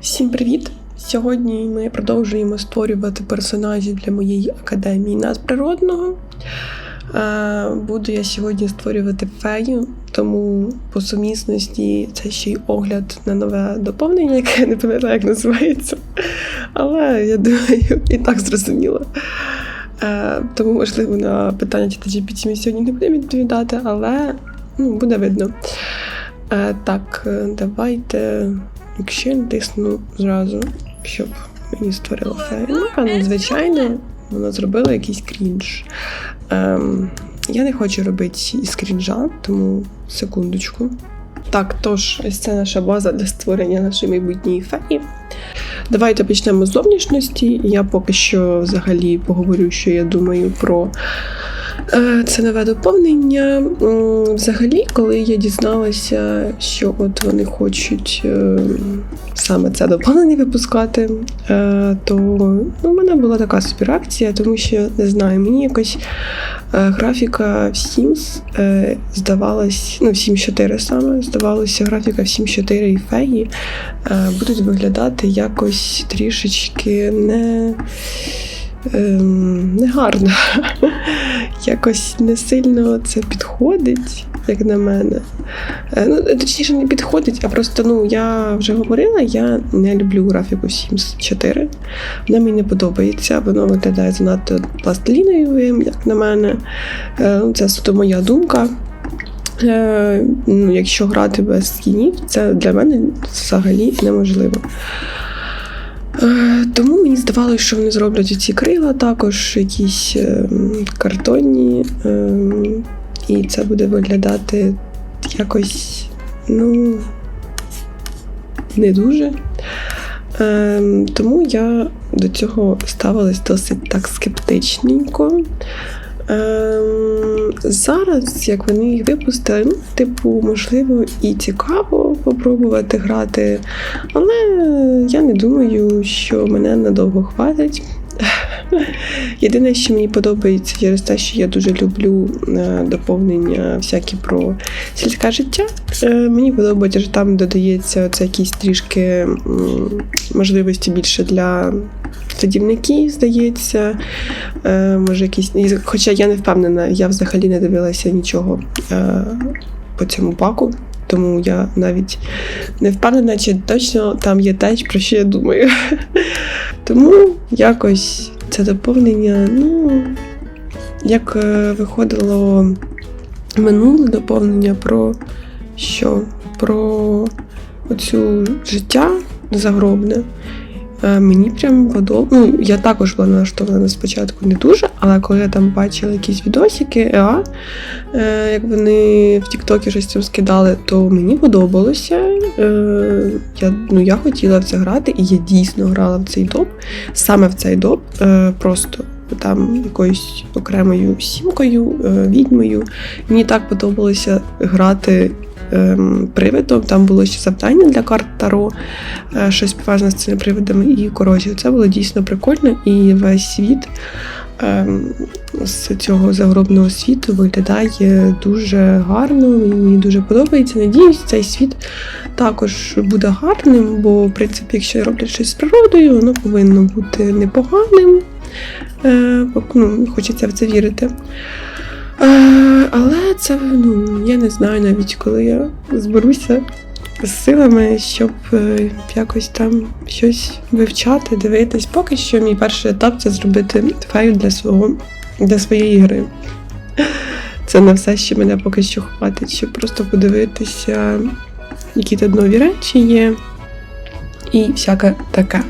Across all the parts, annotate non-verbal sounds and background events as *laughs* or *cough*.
Всім привіт! Сьогодні ми продовжуємо створювати персонажів для моєї академії надприродного. Е, Буду я сьогодні створювати фею, тому по сумісності це ще й огляд на нове доповнення, яке я не пам'ятаю, як називається. Але я думаю, і так зрозуміло. Е, Тому, можливо, на питання ChatGPT ми сьогодні не будемо відповідати, але ну, буде видно. Е, Так, давайте. Якщо я натисну зразу, щоб мені створило фею. Ну, певно, звичайно, вона зробила якийсь крінж. Ем, я не хочу робити із крінжа, тому секундочку. Так, тож, ось це наша база для створення нашої майбутньої феї. Давайте почнемо з зовнішності. Я поки що взагалі поговорю, що я думаю про це нове доповнення. Взагалі, коли я дізналася, що от вони хочуть е, саме це доповнення випускати, е, то ну, в мене була така собі реакція, тому що не знаю, мені якось е, графіка в Sims е, здавалась, ну, в Sims 4 саме, здавалося, графіка в Sims 4 і феї е, будуть виглядати якось трішечки не. Ем, негарно. *laughs* Якось не сильно це підходить, як на мене. Е, Ну, точніше, не підходить, а просто ну, я вже говорила, я не люблю графіку Sims 4. Вона мені не подобається, воно виглядає занадто пластиліновим, як на мене. Е, ну, Це суто моя думка. Е, ну, якщо грати без скінів, це для мене взагалі неможливо. Тому мені здавалося, що вони зроблять ці крила також, якісь ем, картонні, ем, і це буде виглядати якось, ну, не дуже. Ем, Тому я до цього ставилась досить так скептичненько. Ем, зараз, як вони їх випустили, ну, типу, можливо, і цікаво попробувати грати, але я не думаю, що мене надовго хватить. Єдине, що мені подобається через те, що я дуже люблю е, доповнення всякі про сільське життя. Е, Мені подобається, що там додається це якісь трішки можливості більше для садівників, здається. Е, Може, якісь. Хоча я не впевнена, я взагалі не дивилася нічого по цьому паку. Тому я навіть не впевнена, чи точно там є те, про що я думаю. *laughs* Тому якось це доповнення, ну, як е, виходило минуле доповнення про що? Про оцю життя загробне. Е, Мені прям подобається. Ну, я також була налаштована спочатку не дуже, але коли я там бачила якісь відосики, ЕА, е, як вони в Тіктокі щось там скидали, то мені подобалося. Е, Я, ну, я хотіла в це грати, і я дійсно грала в цей доп, саме в цей доп, е, просто там якоюсь окремою сімкою, е, відьмою. Мені так подобалося грати. ем, Привидом, там було ще завдання для карт Таро, щось пов'язане з цими привидами і корозією. Це було дійсно прикольно, і весь світ з цього загробного світу виглядає дуже гарно. Мені дуже подобається. Надіюсь, цей світ також буде гарним, бо, в принципі, якщо роблять щось з природою, воно повинно бути непоганим. Е, ну, хочеться в це вірити. Е, але це, ну, я не знаю навіть, коли я зберуся силами, щоб е, якось там щось вивчати, дивитись. Поки що мій перший етап це зробити фею для свого для своєї гри. Це на все, що мене поки що хватить, щоб просто подивитися, які тут нові речі є, і всяке таке.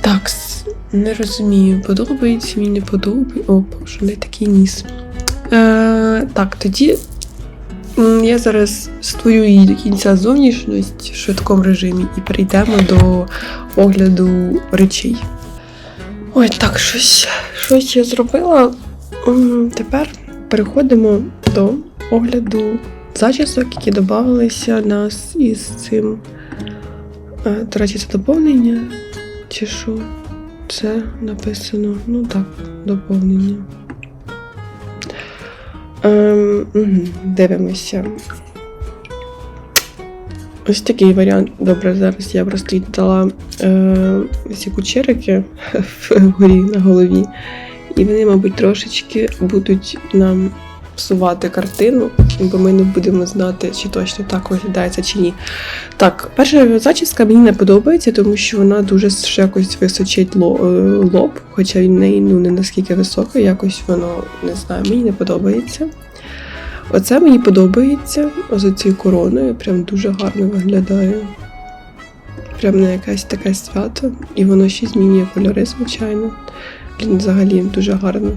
Так, не розумію, подобається мені не подобається. О, боже, не такий ніс. Е, так, тоді я зараз створю її до кінця зовнішність в швидкому режимі і перейдемо до огляду речей. Ой, так, щось, щось я зробила. Тепер переходимо до огляду зачісок, які додавалися нас із цим. Е, До речі, це доповнення. Чи що? Це написано, ну так, доповнення. Ем, дивимося. Ось такий варіант. Добре, зараз я просто е, ці кучерики *laughs* вгорі на голові. І вони, мабуть, трошечки будуть нам псувати картину, бо ми не будемо знати, чи точно так виглядає це чи ні. Так, перша зачіска мені не подобається, тому що вона дуже якось височить е, лоб, хоча він в неї ну, не наскільки високий, якось воно не знаю, мені не подобається. Оце мені подобається. Ось цією короною прям дуже гарно виглядає. Прям на якесь таке свято. І воно ще змінює кольори, звичайно. Блін, взагалі дуже гарно.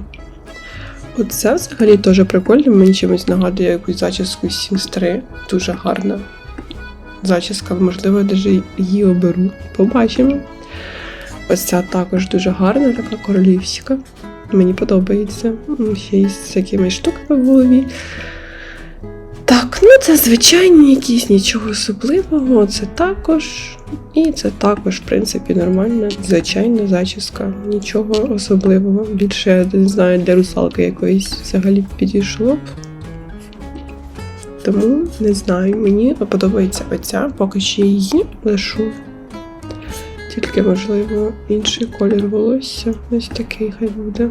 Оце взагалі теж прикольно, мені чимось нагадує якусь зачіску з Sims 3. Дуже гарна зачіска, можливо, навіть її оберу. Побачимо. Ось ця також дуже гарна, така королівська. Мені подобається. Ще й з якимись штуками в голові. Так, ну це звичайні якісь нічого особливого. Це також. І це також, в принципі, нормальна, звичайна зачіска. Нічого особливого. Більше не знаю, для русалки якоїсь взагалі підійшло б. Тому не знаю, мені подобається оця, поки що її лишу. Тільки, можливо, інший колір волосся. Ось такий хай буде.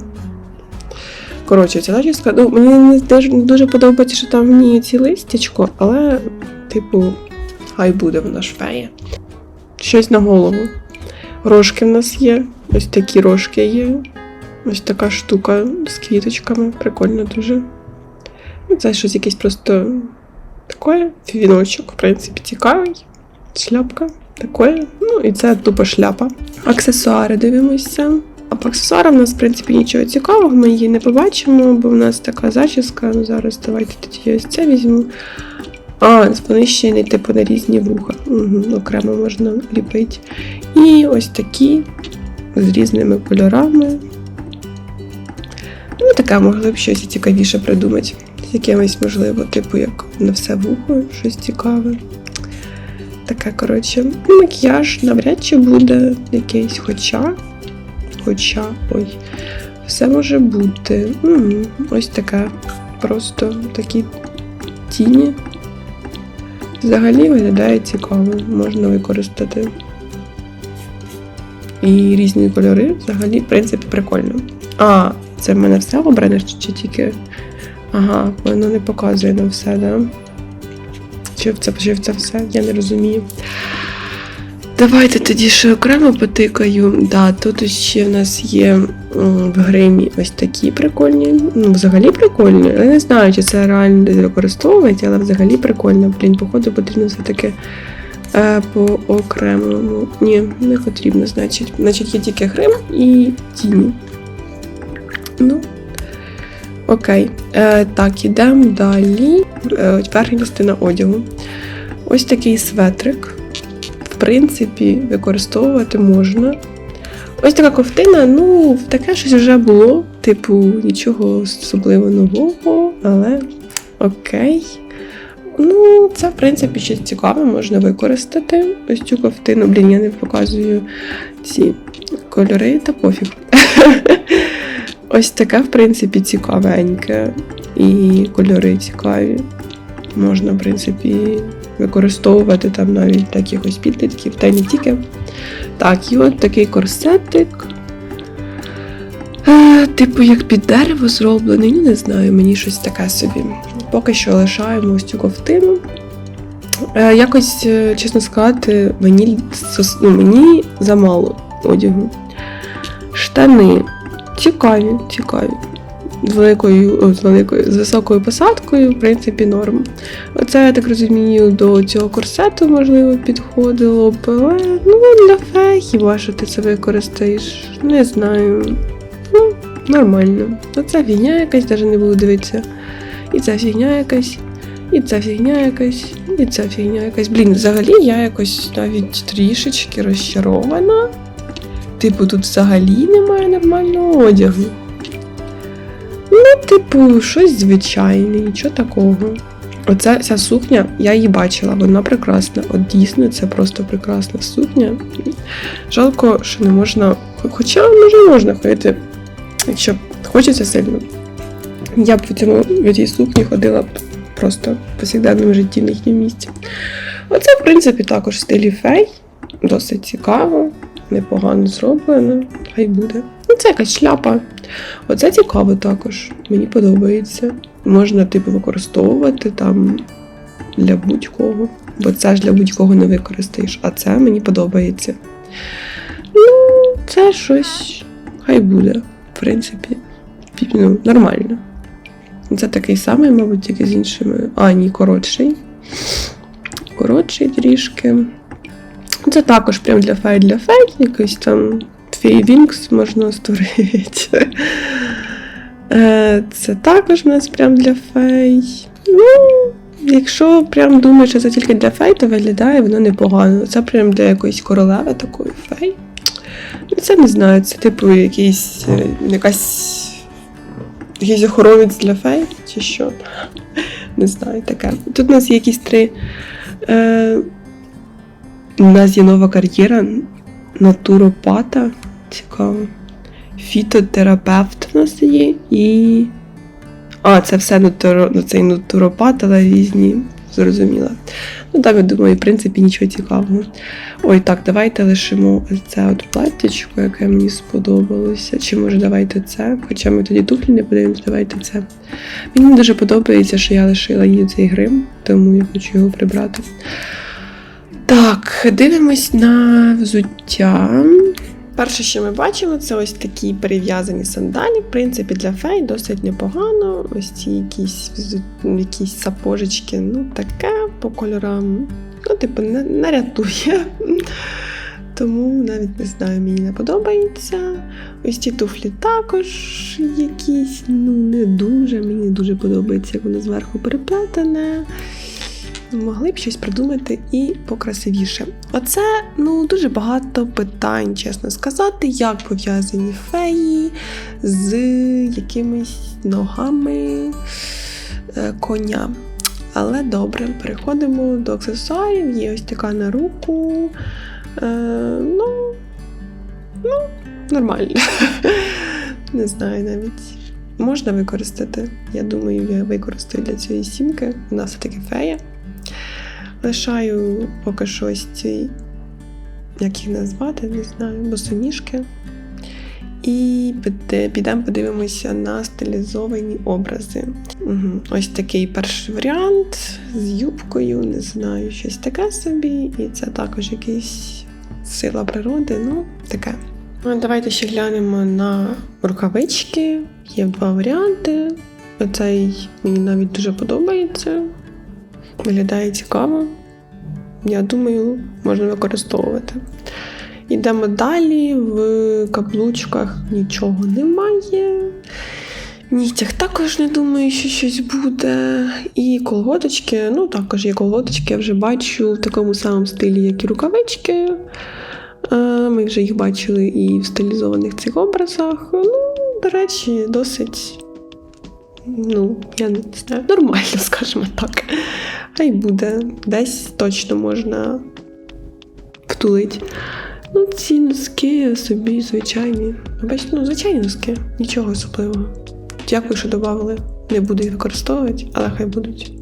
Коротше, ця зачіска, ну, мені не дуже подобається, що там в ній ці листячко, але, типу, хай буде вона ж. Щось на голову. Рожки в нас є. Ось такі рожки є. Ось така штука з квіточками. Прикольно дуже. Це щось якесь просто таке. Віночок, в принципі, цікавий. Шляпка. Таке. Ну, і це тупо шляпа. Аксесуари дивимося. А по аксесуарам у нас, в принципі, нічого цікавого, ми її не побачимо, бо в нас така зачіска. Ну, зараз давайте тоді ось це візьму. А, вони ще не типу на різні вуха. Угу, окремо можна ліпити. І ось такі з різними кольорами. Ну, таке могли б щось цікавіше придумати. З якимось, можливо, типу, як на все вухо, щось цікаве. Таке, коротше, макіяж навряд чи буде якийсь, хоча. Хоча, ой, все може бути. М, Ось таке. Просто такі тіні. Взагалі виглядає цікаво, можна використати. І різні кольори взагалі, в принципі, прикольно. А, це в мене все обране чи, тільки. Ага, воно не показує нам все, да? Чи це, чи це все? Я не розумію. Давайте тоді ще окремо потикаю. Да, тут ще в нас є в гримі ось такі прикольні. Ну, взагалі прикольні. Я не знаю, чи це реально десь використовувати, але взагалі прикольно. Блін, походу потрібно все-таки е, по окремому. Ні, не потрібно, значить. Значить, є тільки грим і тіні. Ну. Окей. Е, так, ідемо далі. Е, верхня частина одягу. Ось такий светрик принципі, використовувати можна. Ось така ковтина, ну, таке щось вже було. Типу, нічого особливо нового, але окей. Ну, це, в принципі, щось цікаве, можна використати. Ось цю ковтину, блін, я не показую ці кольори та пофіг. *laughs* Ось таке, в принципі, цікавеньке. І кольори цікаві. Можна, в принципі, використовувати там навіть для якихось підлітків, та й не тільки. Так, і от такий корсетик. Е, типу, як під дерево зроблений, ну не знаю, мені щось таке собі. Поки що лишаємо ось цю ковтину. Е, якось, е, чесно сказати, мені, ну, мені замало одягу. Штани цікаві, цікаві. З великою, з великою, з високою посадкою, в принципі, норм. Оце, я так розумію, до цього корсету, можливо, підходило б. Але ну, для фе, хіба що ти це використаєш? Не знаю. Ну, нормально. Оце фігня якась, навіть не буду дивитися. І ця фігня якась, і ця фігня якась, і ця фігня якась. Блін, взагалі я якось навіть трішечки розчарована. Типу, тут взагалі немає нормального одягу. Типу, щось звичайне, нічого такого. Оця ця сукня, я її бачила, вона прекрасна. От дійсно, це просто прекрасна сукня. Жалко, що не можна. Хоча, може, можна ходити, якщо хочеться сильно. Я б в цьому в цій сукні ходила б просто в повсякденному житті на їхньому місці. Оце, в принципі, також в стилі фей. Досить цікаво, непогано зроблено, хай буде. Це якась шляпа. Оце цікаво також. Мені подобається. Можна, типу, використовувати там для будь-кого. Бо це ж для будь-кого не використаєш, а це мені подобається. Ну, це щось хай буде, в принципі. Ну, нормально. Це такий самий, мабуть, тільки з іншими. А, ні, коротший. Коротший трішки. Це також прям для фей для фей, якийсь там фей Вінкс можна створити. Е, Це також у нас прям для фей. Ну, якщо прям думаєш, що це тільки для фей, то виглядає воно непогано. Це прям для якоїсь королеви такої фей. Ну, Це не знаю, це типу якийсь е, якась. Якийсь охоронець для фей чи що. Не знаю таке. Тут у нас є якісь три. Е, у нас є нова кар'єра натуропата. Цікаво. Фітотерапевт у нас є і. А, це все натуро... цей натуропат, але різні. Зрозуміла. Ну там, я думаю, в принципі, нічого цікавого. Ой, так, давайте лишимо це от платтячко, яке мені сподобалося. Чи може давайте це? Хоча ми тоді туфлі не подивимось, давайте це. Мені дуже подобається, що я лишила її цей грим, тому я хочу його прибрати. Так, дивимось на взуття. Перше, що ми бачимо, це ось такі перев'язані сандалі. В принципі, для фей досить непогано. Ось ці якісь якісь сапожечки, ну таке по кольорам. Ну, типу, не, не рятує. *laughs* Тому навіть не знаю, мені не подобається. Ось ці туфлі також якісь, ну не дуже. Мені дуже подобається, як воно зверху переплетене. Могли б щось придумати і покрасивіше. Оце ну дуже багато питань, чесно сказати, як пов'язані феї з якимись ногами е, коня. Але добре, переходимо до аксесуарів. Є ось така на руку. Е, ну, ну, нормально. *laughs* Не знаю навіть. Можна використати. Я думаю, я використаю для цієї сімки. Нас все-таки фея. Лишаю поки що ось ці, як їх назвати, не знаю, босоніжки. І підемо подивимося на стилізовані образи. Угу. Ось такий перший варіант з юбкою, не знаю, щось таке собі. І це також якийсь сила природи, ну таке. Ну, Давайте ще глянемо на рукавички. Є два варіанти. Оцей мені навіть дуже подобається. Виглядає цікаво. Я думаю, можна використовувати. Йдемо далі. В каблучках нічого немає. В нігтях також не думаю, що щось буде. І колготочки, ну також є колготочки, я вже бачу в такому самому стилі, як і рукавички. Ми вже їх бачили і в стилізованих цих образах. Ну, до речі, досить. Ну, я не знаю, нормально, *laughs* скажімо так. Хай буде. Десь точно можна втулити. Ну, ці носки собі звичайні. Бачите, ну, звичайні носки, нічого особливого. Дякую, що додали. Не буду їх використовувати, але хай будуть.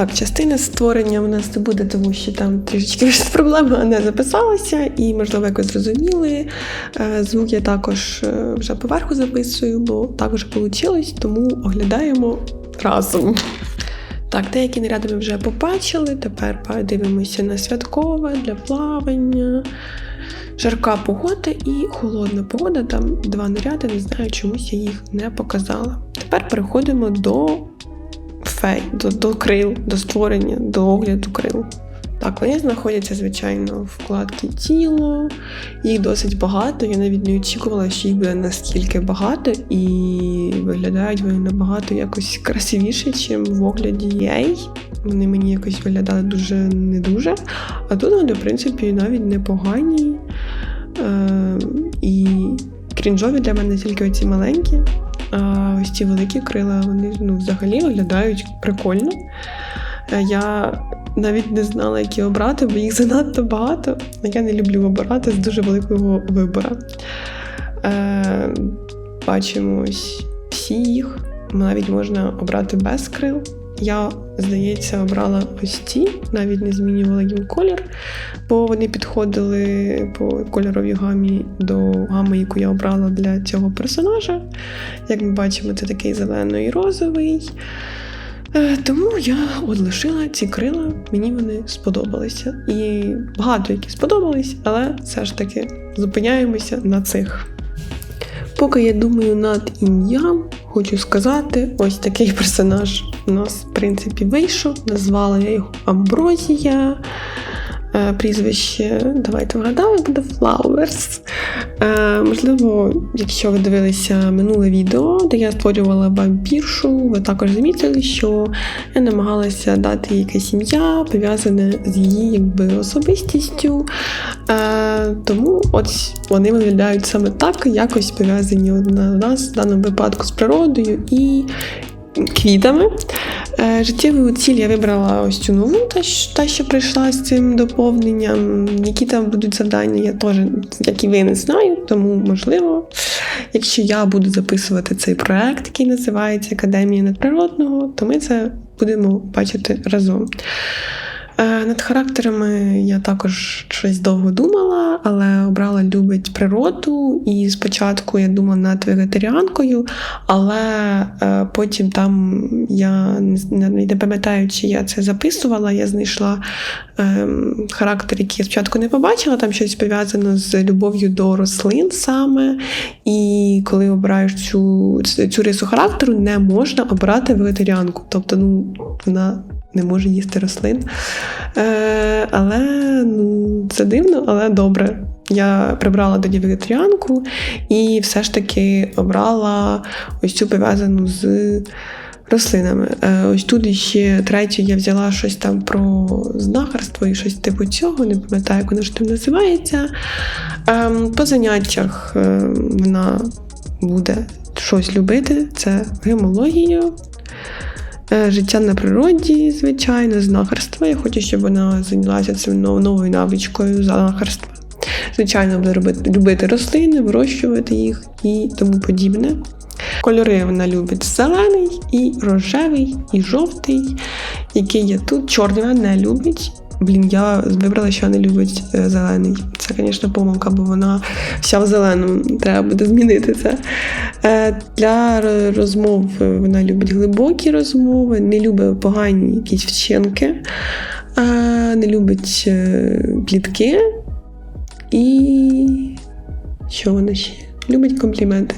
Так, частина створення у нас не буде, тому що там трішечки проблеми не записалася, і, можливо, якось зрозуміли. Е, Звук я також е, вже поверху записую, бо також вийшло, тому оглядаємо разом. Так, деякі наряди ми вже побачили. Тепер дивимося на святкове для плавання. Жарка погода і холодна погода. Там два наряди, не знаю, чомусь я їх не показала. Тепер переходимо до фей, до, до крил, до створення, до огляду крил. Так, вони знаходяться, звичайно, в вкладці тіло. Їх досить багато. Я навіть не очікувала, що їх буде настільки багато, і виглядають вони набагато якось красивіше, ніж в огляді Єй. Вони мені якось виглядали дуже не дуже. А тут вони, в принципі, навіть непогані. Е, і крінжові для мене тільки оці маленькі. А ось ці великі крила, вони ну, взагалі виглядають прикольно. Е, Я навіть не знала, які обрати, бо їх занадто багато. Я не люблю обирати з дуже великого вибора. Е, бачимо ось всі їх. Навіть можна обрати без крил. Я, здається, обрала ось ці, навіть не змінювала їм колір, бо вони підходили по кольоровій гамі до гами, яку я обрала для цього персонажа. Як ми бачимо, це такий зелений і розовий. Е, Тому я от лишила ці крила, мені вони сподобалися. І багато які сподобались, але все ж таки зупиняємося на цих. Поки я думаю над ім'ям, хочу сказати, ось такий персонаж у нас, в принципі, вийшов. Назвала я його Амброзія. Е, Прізвище, давайте вгадаю, буде Flowers. Е, можливо, якщо ви дивилися минуле відео, де я створювала вампіршу, ви також замітили, що я намагалася дати якесь ім'я, пов'язане з її якби, особистістю. Е, тому ось вони виглядають саме так, якось пов'язані от на- нас в даному випадку з природою і квітами. Е, Життєву ціль я вибрала ось цю нову, та, що прийшла з цим доповненням. Які там будуть завдання, я теж, як і ви, не знаю, тому можливо, якщо я буду записувати цей проект, який називається Академія надприродного, то ми це будемо бачити разом. Е, Над характерами я також щось довго думала, але обрала любить природу. І спочатку я думала над вегетаріанкою, але е, потім там я не, пам'ятаю, чи я це записувала. Я знайшла ем, характер, який я спочатку не побачила. Там щось пов'язано з любов'ю до рослин саме. І коли обираєш цю, цю рису характеру, не можна обрати вегетаріанку. Тобто, ну, вона не може їсти рослин. Е, але ну, це дивно, але добре. Я прибрала тоді вегетаріанку і все ж таки обрала ось цю пов'язану з рослинами. Е, ось тут ще третю я взяла щось там про знахарство і щось типу цього, не пам'ятаю, як воно ж там називається. Ем, по заняттях е, вона буде щось любити, це гемологію. Е, Життя на природі, звичайно, знахарство. Я хочу, щоб вона зайнялася цим новою навичкою знахарства. Звичайно, буде робити, любити рослини, вирощувати їх і тому подібне. Кольори вона любить зелений, і рожевий, і жовтий, який є тут. Чорний вона не любить. Блін, я вибрала, що не любить е, зелений. Це, звісно, помилка, бо вона вся в зеленому. Треба буде змінити це. Е, Для розмов е, вона любить глибокі розмови, не любить погані якісь вчинки, не любить плітки. І що вона ще? Любить компліменти.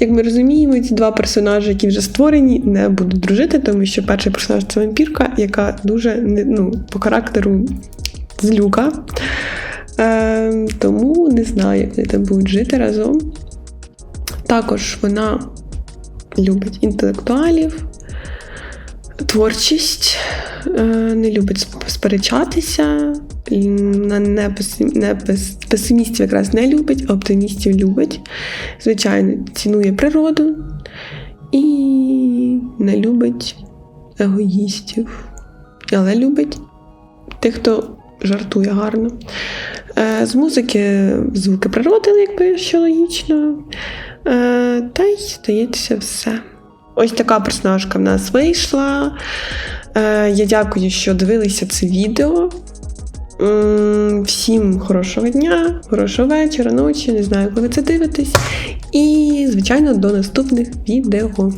Як ми розуміємо, ці два персонажі, які вже створені, не будуть дружити, тому що перший персонаж це вампірка, яка дуже ну, по характеру злюка. Е, тому не знаю, як вони там будуть жити разом. Також вона любить інтелектуалів, творчість, е, не любить сперечатися, вона не, песимістів якраз не любить, а оптимістів любить. Звичайно, цінує природу і не любить егоїстів, але любить тих, хто жартує гарно. Е, З музики звуки природи, якби що логічно. Е, Та й здається все. Ось така персонажка в нас вийшла. Е, Я дякую, що дивилися це відео. Всім хорошого дня, хорошого вечора, ночі, не знаю, коли це дивитесь. І, звичайно, до наступних відео.